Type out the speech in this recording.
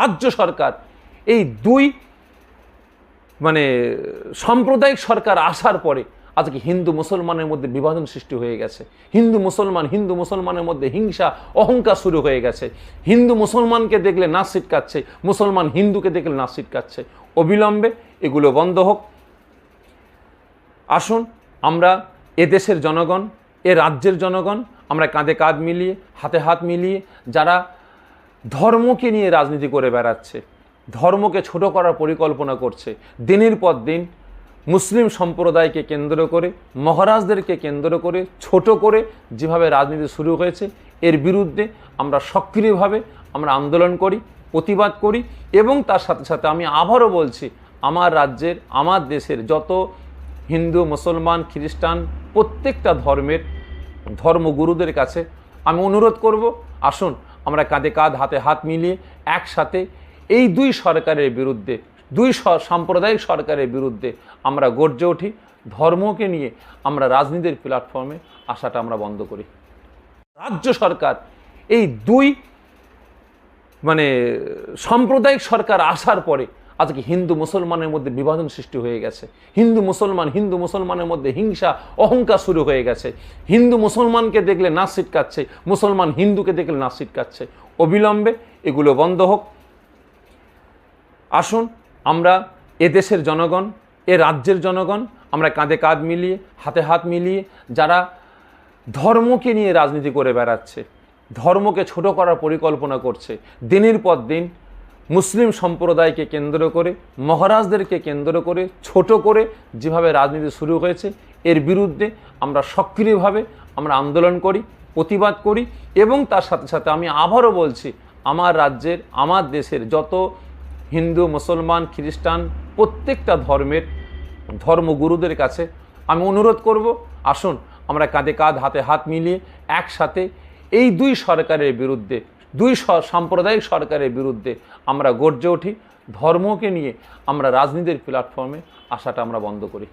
রাজ্য সরকার, এই দুই মানে সাম্প্রদায়িক সরকার আসার পরে আজকে হিন্দু মুসলমানের মধ্যে বিভাজন সৃষ্টি হয়ে গেছে। হিন্দু মুসলমান, হিন্দু মুসলমানের মধ্যে হিংসা, অহংকার শুরু হয়ে গেছে। হিন্দু মুসলমানকে দেখলে নাচ ছিটকাচ্ছে, মুসলমান হিন্দুকে দেখলে নাচ ছিটকাচ্ছে। অবিলম্বে এগুলো বন্ধ হোক। আসুন আমরা এ দেশের জনগণ, এ রাজ্যের জনগণ, আমরা কাঁধে কাঁধ মিলিয়ে, হাতে হাত মিলিয়ে যারা ধর্মকে নিয়ে রাজনীতি করে বেড়াচ্ছে, ধর্মকে ছোট করার পরিকল্পনা করছে। দিনের পর দিন মুসলিম সম্প্রদায়কে কেন্দ্র করে, মহারাজদেরকে কেন্দ্র করে, ছোট করে যেভাবে রাজনীতি শুরু হয়েছে, এর বিরুদ্ধে আমরা সক্রিয়ভাবে আমরা আন্দোলন করি, প্রতিবাদ করি এবং তার সাথে সাথে আমি আবারও বলছি, আমার রাজ্যের, আমার দেশের যত হিন্দু, মুসলমান, খ্রিস্টান প্রত্যেকটা ধর্মের ধর্মগুরুদের কাছে আমি অনুরোধ করব, আসুন কাঁধে কাঁধ, হাতে হাত মিলিয়ে একসাথে এই দুই সরকারের বিরুদ্ধে, দুই সাম্প্রদায়িক সরকারের বিরুদ্ধে আমরা গর্জে উঠি। ধর্মকে নিয়ে আমরা রাজনীতির প্ল্যাটফর্মে আসাটা আমরা বন্ধ করি। রাজ্য সরকার এই দুই মানে সাম্প্রদায়িক সরকার আসার পরে আজকে হিন্দু মুসলমানের মধ্যে বিভাজন সৃষ্টি হয়ে গেছে? হিন্দু মুসলমান, হিন্দু মুসলমানের মধ্যে হিংসা, অহংকার শুরু হয়ে গেছে। হিন্দু মুসলমানকে দেখলে নাচ ছিটকাচ্ছে, মুসলমান হিন্দুকে দেখলে নাচ ছিটকাচ্ছে। অবিলম্বে এগুলো বন্ধ হোক। আসুন আমরা এ দেশের জনগণ, এ রাজ্যের জনগণ, আমরা কাঁধে কাঁধ মিলিয়ে, হাতে হাত মিলিয়ে যারা ধর্মকে নিয়ে রাজনীতি করে বেড়াচ্ছে, ধর্মকে ছোট করার পরিকল্পনা করছে, দিনের পর দিন মুসলিম সম্প্রদায়কে কেন্দ্র করে, মহারাজদেরকে কেন্দ্র করে, ছোট করে যেভাবে রাজনীতি শুরু হয়েছে, এর বিরুদ্ধে আমরা সক্রিয়ভাবে আমরা আন্দোলন করি, প্রতিবাদ করি এবং তার সাথে সাথে আমি আবারও বলছি, আমার রাজ্যের, আমার দেশের যত হিন্দু, মুসলমান, খ্রিস্টান প্রত্যেকটা ধর্মের ধর্মগুরুদের কাছে আমি অনুরোধ করব, আসুন আমরা কাঁধে কাঁধ, হাতে হাত মিলিয়ে একসাথে এই দুই সরকারের বিরুদ্ধে দুই সাম্প্রদায়িক সরকারের বিরুদ্ধে আমরা গর্জে উঠি, ধর্মকে নিয়ে আমরা রাজনীতির প্ল্যাটফর্মে আসাটা আমরা বন্ধ করি।